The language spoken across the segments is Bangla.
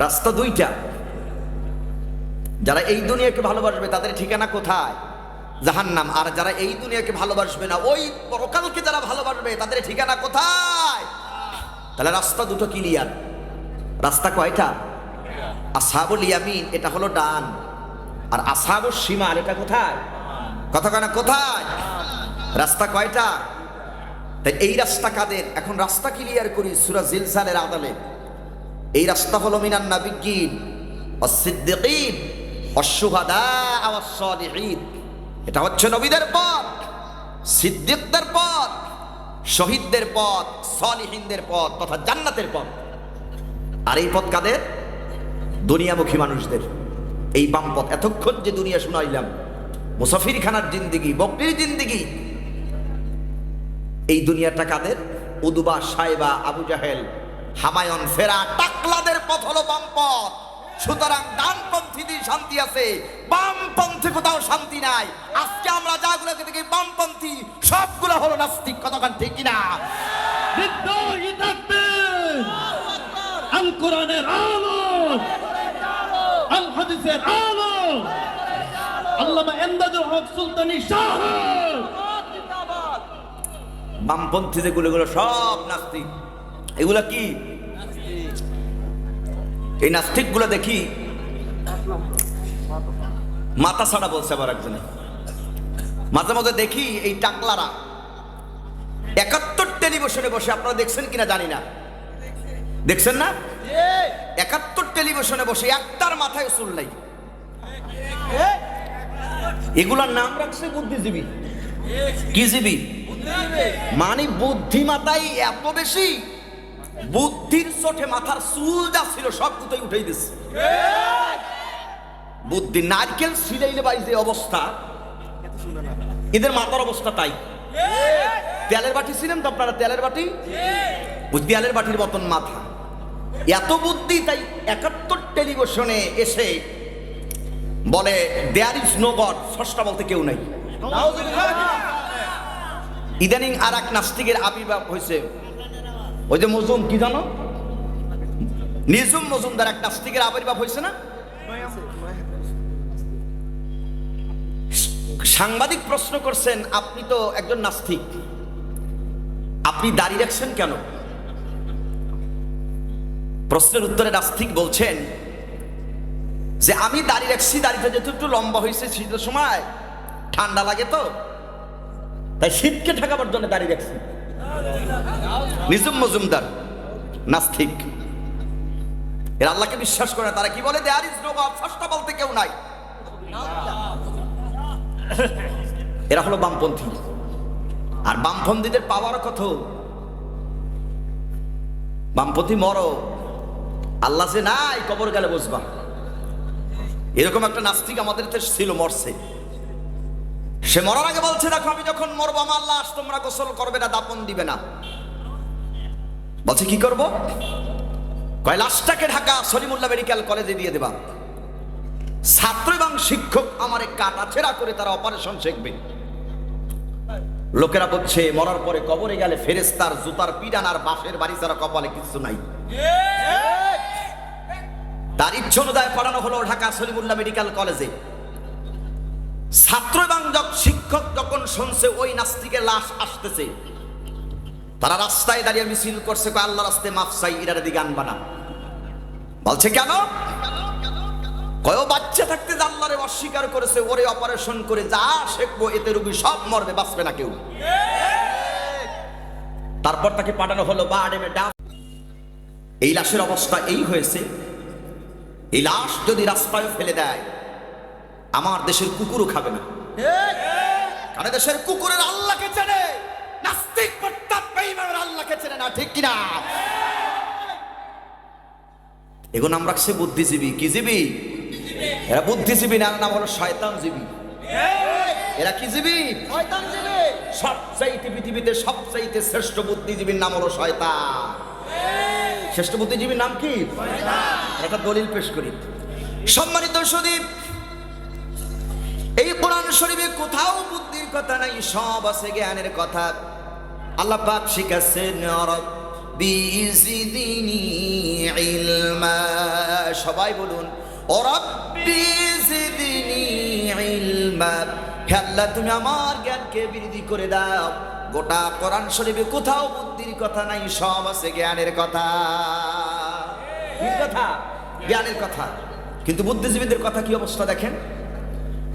রাস্তা দুইটা। যারা এই দুনিয়াকে ভালোবাসবে, তাদের ঠিকানা কোথায়? জাহান্নাম। আর যারা এই দুনিয়াকে ভালোবাসবে না, ওই পরকালকে যারা ভালোবাসবে, তাদের ঠিকানা কোথায়? তাহলে রাস্তা দুটো ক্লিয়ার রাস্তা কয়টা? আসাবুল ইয়ামিন, এটা হলো ডান। আর আসাবুল সীমার এটা কোথায়? কথা কয় না কোথায়? রাস্তা কয়টা? তাই এই রাস্তা কাদের? এখন রাস্তা ক্লিয়ার করি, সুরা জিলসালের আদালে। এই রাস্তা হলো মিনান নাবিগিন অসিদ্দিকিন আওয়াসলিহিন এটা হচ্ছে নবীদের পথ, সিদ্দিকদের পথ, শহীদদের পথ, সলিহিনদের পথ তথা জান্নাতের পথ। আর এই পথ কাদের? দুনিয়ামুখী মানুষদের। এই বাম পথ। এতক্ষণ যে দুনিয়া শুনাইলাম মুসাফির খানার জিন্দিগি, বকরির জিন্দিগি, এই দুনিয়াটা কাদের? উদুবা সাইবা আবু জাহেল হামায়ন ফেরা টাকলাদের পথ হলো বাম পথ সুতরাং ডানপন্থীদের শান্তি আছে বামপন্থী কোথাও শান্তি নাই। আজকে আমরা যাগুলোকে দেখি বামপন্থী সবগুলো হলো নাস্তিক কতক্ষণ ঠিক কিনা? থাকবেন আল কোরআনের আলো। আল হাদিসের আলো আল্লামা এমদাদুল হক সুলতানি শাহ। বামপন্থী যেগুলো সব নাস্তিক। এগুলা কি? এই নাস্তিকগুলো দেখি। মাথা ছাড়া বলছে আবার একজনে। মাঝে মাঝে দেখি এই টাকলারা। একাত্তর টেলিভিশনে বসে, আপনারা দেখছেন কিনা জানি না। দেখছেন না? একাত্তর টেলিভিশনে বসে একটার মাথায় চুল নাই। এগুলার নাম রাখছে বুদ্ধিজীবী। কি জীবী? মানে বুদ্ধিমাতাই এত বেশি। বুদ্ধির চোটে মাথার চুল যা ছিল সব কোথায় উঠেই দিচ্ছে বুদ্ধি নারকেল সিলাইলে বাই যে অবস্থা এদের মাথার অবস্থা তাই। তেলের বাটি ছিলেন তো আপনারা তেলের বাটি? তেলের বাটির মতন মাথা। এত বুদ্ধি তাই একাত্তর টেলিভিশনে এসে বলে দেয়ার ইজ নো গড স্রষ্টা বলতে কেউ নাই। ইদানিং আর এক নাস্তিকের আবির্ভাব হয়েছে। ওই যে মজুম কি জানো? নিজুম মজুমদার এক নাস্তিকের আবির্ভাব হয়েছে না? সাংবাদিক প্রশ্ন করছেন, আপনি তো একজন নাস্তিক। আপনি দাঁড়িয়ে রাখছেন কেন? প্রশ্নের উত্তরে নাস্তিক বলছেন যে, আমি দাঁড়িয়ে রাখছি দাঁড়িয়ে যেহেতু একটু লম্বা হয়েছে শীতের সময়, ঠান্ডা লাগে তো। তাই শীতকে ঠেকাবার জন্য দাঁড়িয়ে রাখছি। নিজুম মজুমদার, নাস্তিক। এর আল্লাহকে বিশ্বাস করে, তারা কি বলে? There is no God first বলতে কেউ নাই। এরা হলো বামপন্থী। আর বামপন্থীদের পাওয়ার কত? বামপন্থী মরো। আল্লাহ যে নাই, কবর গেলে বসবা। এরকম একটা নাস্তিক আমাদের ছিল, মরছে। সে মরার আগে বলছে, দেখো, আমি যখন মরবো, আমার লাশ তোমরা গোসল করবে না, দাপন দিবে না। বলছে, কি করব? কয়, লাশটাকে ঢাকা সলিমুল্লাহ মেডিকেল কলেজে দিয়ে দেবা। ছাত্র এবং শিক্ষক আমারে কাটা ছেঁড়া করে তারা অপারেশন শিখবে। লোকেরা বলছে, মরার পরে কবরে গেলে ফেরেস্তার জুতার পিডান আর বাঁশের বাড়ি ছাড়া কপালে কিছু নাই। তার ইচ্ছা অনুযায়ী পড়ানো হলো ঢাকা সলিমুল্লাহ মেডিকেল কলেজে। ছাত্র এবং শিক্ষক যখন শুনছে, ওই নাস্তিকের লাশ আসতেছে। তারা রাস্তায় দাঁড়িয়ে মিছিল করছে আল্লাহ রাস্তায় মাফসাই ইরার দিকে আনবা না। বলছে, কেন? কয় বাচ্চা থাকতে আল্লাহরে অস্বীকার করেছে, ওরে অপারেশন করে যা শেখবো, এতে রুগী সব মরবে, বাঁচবে না কেউ। তারপর তাকে পাঠানো হলো, বা আডেমে ডাক এই লাশের অবস্থা এই হয়েছে। এই লাশ যদি রাস্তায় ফেলে দেয় আমার দেশের কুকুরও খাবে না। কারণ দেশের কুকুরের আল্লাহকে চেনে। নাস্তিক আল্লাহকে চেনে না ঠিক কিনা? এগুলো নাম রাখছে বুদ্ধিজীবী। কি জীবী? এরা বুদ্ধিজীবী না নাম হলো শয়তানজীবী এরা কি জীবী? সবচাইতে পৃথিবীতে সবচাইতে শ্রেষ্ঠ বুদ্ধিজীবীর নাম হলো শয়তান। শ্রেষ্ঠ বুদ্ধিজীবীর নাম কি? একটা দলিল পেশ করি। সম্মানিত সদীপ এই কোরআন শরীফে কোথাও বুদ্ধির কথা নাই, সব আছে জ্ঞানের কথা। আল্লাহ পাক শিখাচ্ছেন সবাই বলুন আল্লাহ, তুমি আমার জ্ঞানকে বৃদ্ধি করে দাও। গোটা কোরআন শরীফে কোথাও বুদ্ধির কথা নাই, সব আছে জ্ঞানের কথা। কথা? জ্ঞানের কথা। কিন্তু বুদ্ধিজীবীদের কথা কি অবস্থা দেখেন?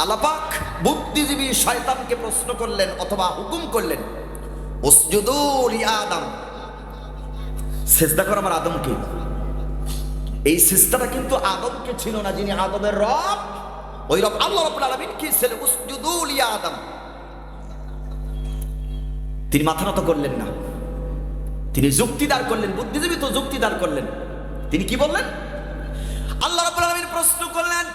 আলাপাক বুদ্ধিজীবী শয়তানকে প্রশ্ন করলেন অথবা হুকুম করলেন আদম। সেজদা আদমকে। এই সিস্তাটা কিন্তু আদমকে ছিল না, যিনি আদমের রব। ওই রব আল্লাহ কি উসজুদুল আদম। তিনি মাথা নত করলেন না। তিনি যুক্তিদার করলেন, বুদ্ধিজীবী তো যুক্তিদার করলেন। তিনি কি বললেন? আল্লাহ রব্বুল প্রশ্ন করলেন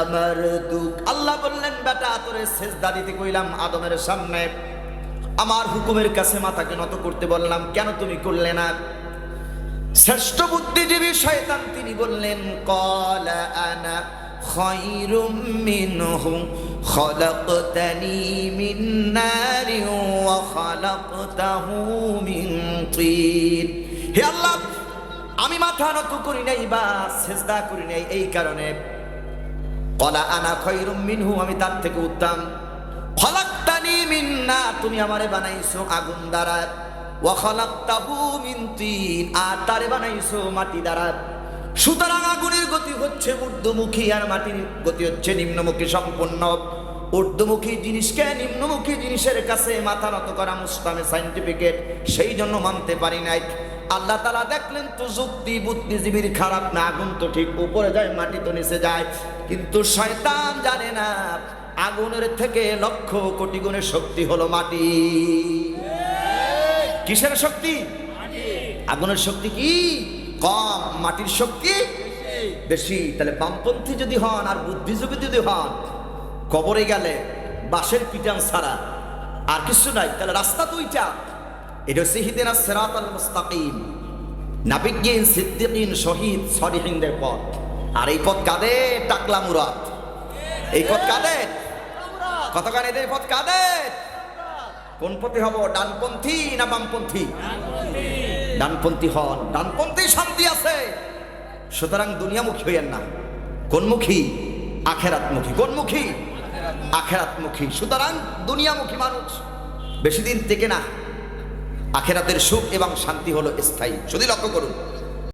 আমার দুঃখ আল্লাহ বললেন, বেটা, তোরে শেষ দাদিতে কইলাম আদমের সামনে। আমার হুকুমের কাছে মাথাকে নত করতে বললাম, কেন তুমি করলে না? শ্রেষ্ঠ বুদ্ধিজীবী শয়তান তিনি বললেন, কলা আনা খয়রুম মিনহু, খলকতানি মিন নারি ওয়া খলকতাহু মিন তিন। হে আল্লাহ আমি মাথা নত করি নাই বা সেজদা করি নাই, এই কারণে। কলা আনা খৈরুম মিনহু, আমি তার থেকে উত্তম। খলাক্তানি মিন্না, তুমি আমারে বানাইছো আগুন দ্বারা। ওয়া খলাক্তাহু মিন তিন, আর তারে বানাইছো মাটি দ্বারা। সুতরাং আগুনের গতি হচ্ছে ঊর্ধ্বমুখী, আর মাটির গতি হচ্ছে নিম্নমুখী, সম্পূর্ণ। ঊর্ধ্বমুখী জিনিসকে নিম্নমুখী জিনিসের কাছে মাথা নত করা মুস্তামে সাইন্টিফিকেট সেই জন্য মানতে পারি নাই। আল্লাহ তালা দেখলেন তো যুক্তি বুদ্ধিজীবীর খারাপ না, আগুন তো ঠিক উপরে যায়, মাটি তো নিচে যায়। কিন্তু শয়তান জানে না, আগুনের থেকে লক্ষ কোটি গুণের শক্তি হলো মাটি। কিসের শক্তি? আগুনের শক্তি কি? কম মাটির শক্তি? বেশি। তাহলে বামপন্থী যদি হন আর বুদ্ধিজীবী যদি হন, কবরে গেলে বাঁশের পিটান ছাড়া আর কিছু নাই। তাহলে রাস্তা দুইটা পথ। আর এই পথ এই পথ এদের পথ হব? ডানপন্থী না বামপন্থী? ডানপন্থী ডানপন্থী শান্তি আছে। সুতরাং দুনিয়ামুখী হইয়েন না। কোনমুখী? আখেরাতমুখী। কোনমুখী? আখেরাতমুখী। সুতরাং দুনিয়ামুখী মানুষ। বেশি দিন থেকে না। আখেরাতের সুখ এবং শান্তি হলো স্থায়ী। যদি লক্ষ্য করুন